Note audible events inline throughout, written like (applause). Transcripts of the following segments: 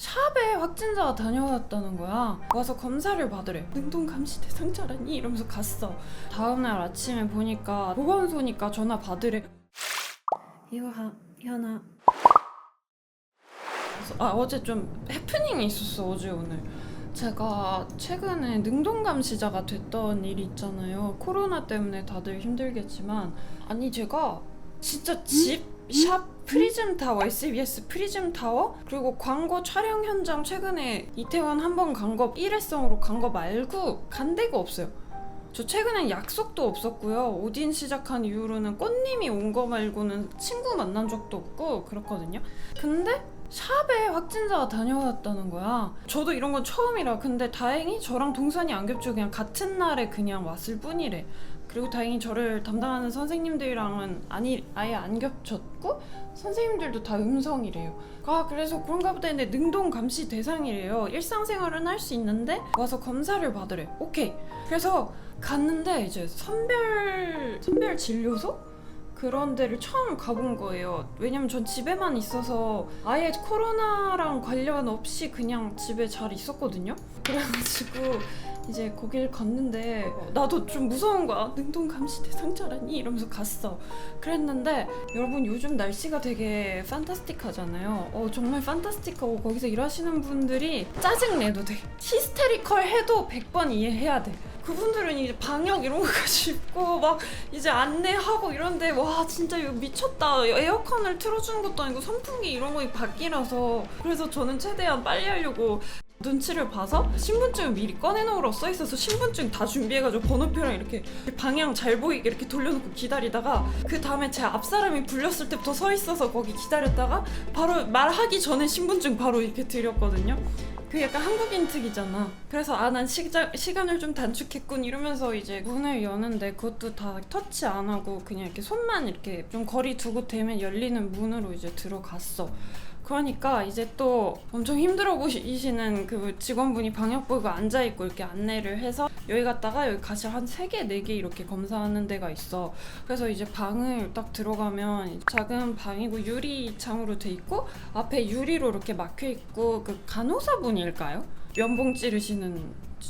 샵에 확진자가 다녀왔다는 거야. 와서 검사를 받으래. 능동 감시 대상자라니 이러면서 갔어. 다음날 아침에 보니까 보건소니까 전화 받으래. 이화 현아. 그래서 아 어제 좀 해프닝이 있었어 어제 오늘. 제가 최근에 능동 감시자가 됐던 일이 있잖아요. 코로나 때문에 다들 힘들겠지만 아니 제가 진짜 집, 샵, 프리즘 타워, SBS 프리즘 타워 그리고 광고 촬영 현장 최근에 이태원 한 번 간 거 일회성으로 간 거 말고 간 데가 없어요. 저 최근엔 약속도 없었고요. 오딘 시작한 이후로는 꽃님이 온 거 말고는 친구 만난 적도 없고 그렇거든요. 근데 샵에 확진자가 다녀왔다는 거야. 저도 이런 건 처음이라. 근데 다행히 저랑 동선이 안 겹쳐 그냥 같은 날에 그냥 왔을 뿐이래. 그리고 다행히 저를 담당하는 선생님들이랑은 아니 아예 안 겹쳤고 선생님들도 다 음성이래요. 아 그래서 그런가 보다 했는데 능동 감시 대상이래요. 일상생활은 할 수 있는데 와서 검사를 받으래. 오케이. 그래서 갔는데 이제 선별 선별 진료소 그런 데를 처음 가본 거예요. 왜냐면 전 집에만 있어서 아예 코로나랑 관련 없이 그냥 집에 잘 있었거든요. 그래가지고 이제 거길 갔는데 나도 좀 무서운 거야. 능동 감시 대상자라니 이러면서 갔어. 그랬는데 여러분 요즘 날씨가 되게 판타스틱하잖아요. 어 정말 판타스틱하고 거기서 일하시는 분들이 짜증 내도 돼. 히스테리컬 해도 100번 이해해야 돼. 그분들은 이제 방역 이런 거까지 입고 (laughs) 막 이제 안내하고 이런데 와 진짜 이거 미쳤다 에어컨을 틀어주는 것도 아니고 선풍기 이런 거 바뀌라서 그래서 저는 최대한 빨리 하려고 눈치를 봐서 신분증을 미리 꺼내놓으라고 써있어서 신분증 다 준비해가지고 번호표랑 이렇게 방향 잘 보이게 이렇게 돌려놓고 기다리다가 그 다음에 제 앞사람이 불렸을 때부터 서 있어서 거기 기다렸다가 바로 말하기 전에 신분증 바로 이렇게 드렸거든요 그 약간 한국인 특이잖아. 그래서 아 난 시간을 좀 단축했군 이러면서 이제 문을 여는데 그것도 다 터치 안 하고 그냥 이렇게 손만 이렇게 좀 거리 두고 대면 열리는 문으로 이제 들어갔어. 그러니까 이제 또 엄청 힘들어 보이시는 그 직원분이 방역복을 앉아 있고 이렇게 안내를 해서 여기 갔다가 여기 가시 한세개네개 이렇게 검사하는 데가 있어. 그래서 이제 방을 딱 들어가면 작은 방이고 유리 창으로 돼 있고 앞에 유리로 이렇게 막혀 있고 그 간호사분일까요? 면봉 찌르시는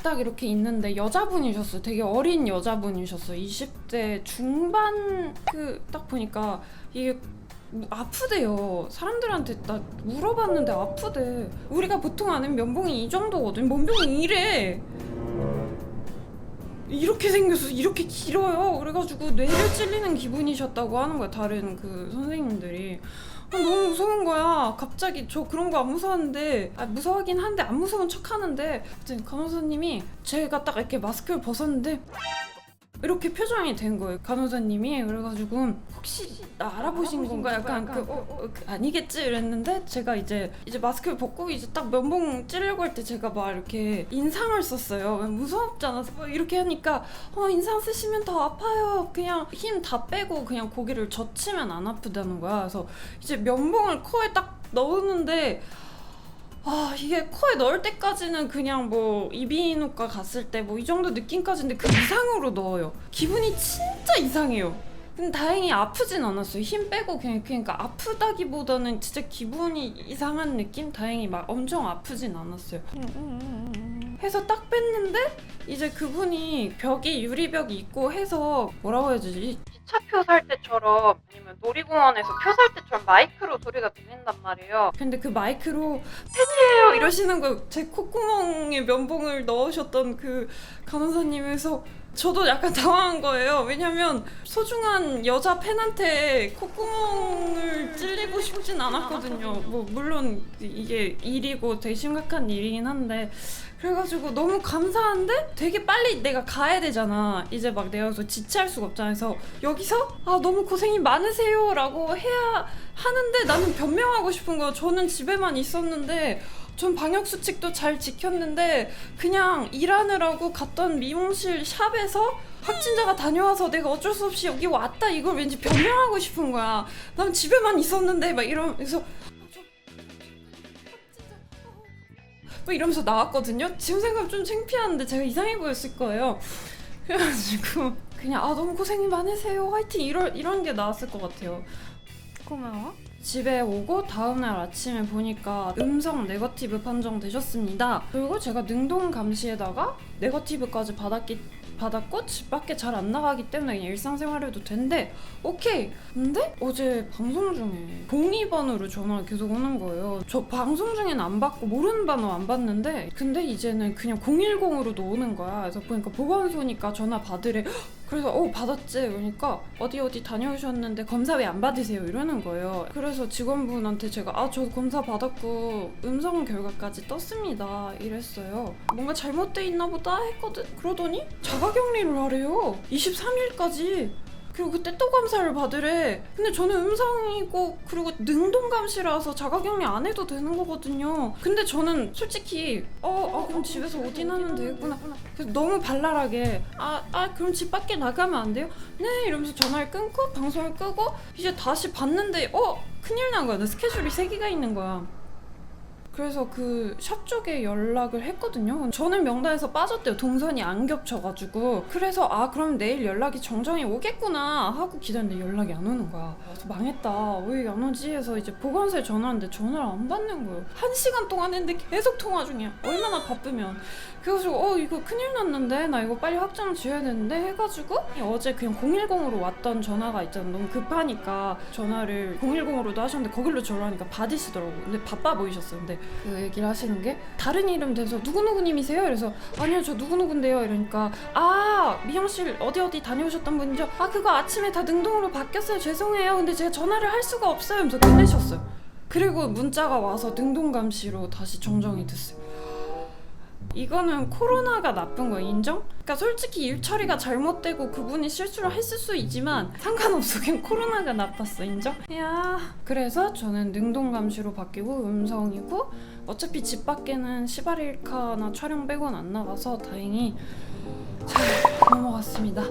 딱 이렇게 있는데 여자분이셨어. 되게 어린 여자분이셨어. 20대 중반 그 딱 보니까 이게 뭐 아프대요. 사람들한테 나 물어봤는데 아프대. 우리가 보통 아는 면봉이 이 정도거든. 면봉이 이래. 이렇게 생겨서 이렇게 길어요. 그래가지고 뇌를 찔리는 기분이셨다고 하는 거야. 다른 그 선생님들이. 아, 너무 무서운 거야. 갑자기 저 그런 거 안 무서웠는데 아, 무서워하긴 한데 안 무서운 척 하는데 갑자기 간호사님이 제가 딱 이렇게 마스크를 벗었는데 이렇게 표정이 된 거예요 간호사님이. 그래가지고 혹시 나 알아보신 건가? 약간 그, 어, 어, 그 아니겠지? 이랬는데 제가 이제 이제 마스크를 벗고 이제 딱 면봉 찌르려고 할 때 제가 막 이렇게 인상을 썼어요. 무섭잖아. 뭐 이렇게 하니까 어 인상 쓰시면 더 아파요. 그냥 힘 다 빼고 그냥 고기를 젖히면 안 아프다는 거야. 그래서 이제 면봉을 코에 딱 넣었는데 아 이게 코에 넣을 때까지는 그냥 뭐 이비인후과 갔을 때 뭐 이 정도 느낌까지인데 그 이상으로 넣어요. 기분이 진짜 이상해요. 근데 다행히 아프진 않았어요. 힘 빼고 그냥 그러니까 아프다기보다는 진짜 기분이 이상한 느낌? 다행히 막 엄청 아프진 않았어요. 해서 딱 뺐는데 이제 그분이 벽이 유리벽이 있고 해서 뭐라고 해야 되지? 기차표 살 때처럼 아니면 놀이공원에서 표 살 때처럼 마이크로 소리가 들린단 말이에요. 근데 그 마이크로 팬이에요. 이러시는 거제 콧구멍에 면봉을 넣으셨던 그 간호사님에서 저도 약간 (laughs) 당황한 거예요. 왜냐면 소중한 여자 팬한테 콧구멍을 찔리고 싶진 않았거든요. 뭐 물론 이게 일이고 되게 심각한 일이긴 한데 그래가지고 너무 감사한데 되게 빨리 내가 가야 되잖아. 이제 막 내가 여기서 지체할 수가 없잖아. 그래서 여기서 아 너무 고생이 많으세요라고 해야 하는데 나는 변명하고 싶은 거야. 저는 집에만 있었는데 전 방역 수칙도 잘 지켰는데 그냥 일하느라고 갔던 미용실 샵에서 확진자가 다녀와서 내가 어쩔 수 없이 여기 왔다 이걸 왠지 변명하고 싶은 거야. 난 집에만 있었는데 막 이러면서 뭐 이러면서 나왔거든요. 지금 생각하면 좀 창피한데 제가 이상해 보였을 거예요. 그래가지고 그냥 아 너무 고생이 많으세요 화이팅 이런 이런 게 나왔을 것 같아요. 고마워. 집에 오고 다음날 아침에 보니까 음성 네거티브 판정되셨습니다. 그리고 제가 능동 감시에다가 네거티브까지 받았기 받았고 집 밖에 잘 안 나가기 때문에 그냥 일상생활해도 된대. 오케이. 근데 어제 방송 중에 02번으로 전화가 계속 오는 거예요. 저 방송 중엔 안 받고 모르는 번호 안 받는데 근데 이제는 그냥 010으로도 오는 거야. 그래서 보니까 보건소니까 전화 받으래. 그래서 어 받았지. 그러니까 어디 어디 다녀오셨는데 검사 왜 안 받으세요? 이러는 거예요. 그래서 직원분한테 제가 아 저 검사 받았고 음성 결과까지 떴습니다. 이랬어요 뭔가 잘못돼 있나 보다. 했거든 그러더니 자가격리를 하래요. 23일까지 그리고 그때 또 검사를 받으래. 근데 저는 음성이고 그리고 능동감시라서 자가격리 안 해도 되는 거거든요. 근데 저는 솔직히 어, 아 그럼 집에서 나면 되겠구나. 그래서 너무 발랄하게 아, 아 그럼 집 밖에 나가면 안 돼요? 네 이러면서 전화를 끊고 방송을 끄고 이제 다시 봤는데 어 큰일 난 거야. 나 스케줄이 세 개가 있는 거야 그래서 그 샵 쪽에 연락을 했거든요. 저는 명단에서 빠졌대요. 동선이 안 겹쳐가지고. 그래서 아 그럼 내일 연락이 정정이 오겠구나 하고 기다렸는데 연락이 안 오는 거야. 그래서 망했다. 왜 안 오지? 해서 이제 보건소에 전화하는데 전화를 안 받는 거예요. 한 시간 동안 했는데 계속 통화 중이야. 얼마나 바쁘면. 그래가지고 어 이거 큰일 났는데 나 이거 빨리 확정 지어야 되는데 해가지고 어제 그냥 010으로 왔던 전화가 있잖아. 너무 급하니까 전화를 010으로도 하셨는데 거길로 전화하니까 받으시더라고. 근데 바빠 보이셨어요. 근데 그 얘기를 하시는 게 다른 이름 돼서 누구누구님이세요? 그래서 아니요 저 누구누구인데요. 이러니까 아 미용실 어디 어디 다녀오셨던 분이죠? 아 그거 아침에 다 능동으로 바뀌었어요. 죄송해요. 근데 제가 전화를 할 수가 없어요. 하면서 끝내셨어요. 그리고 문자가 와서 능동감시로 다시 정정이 됐어요 이거는 코로나가 나쁜 거 인정? 그러니까 솔직히 일 처리가 잘못되고 그분이 실수를 했을 수 있지만 상관없어 그냥 코로나가 나빴어 인정? 야 그래서 저는 능동 감시로 바뀌고 음성이고 어차피 집 밖에는 시바릴카나 촬영 빼곤 안 나가서 다행히 잘 넘어갔습니다.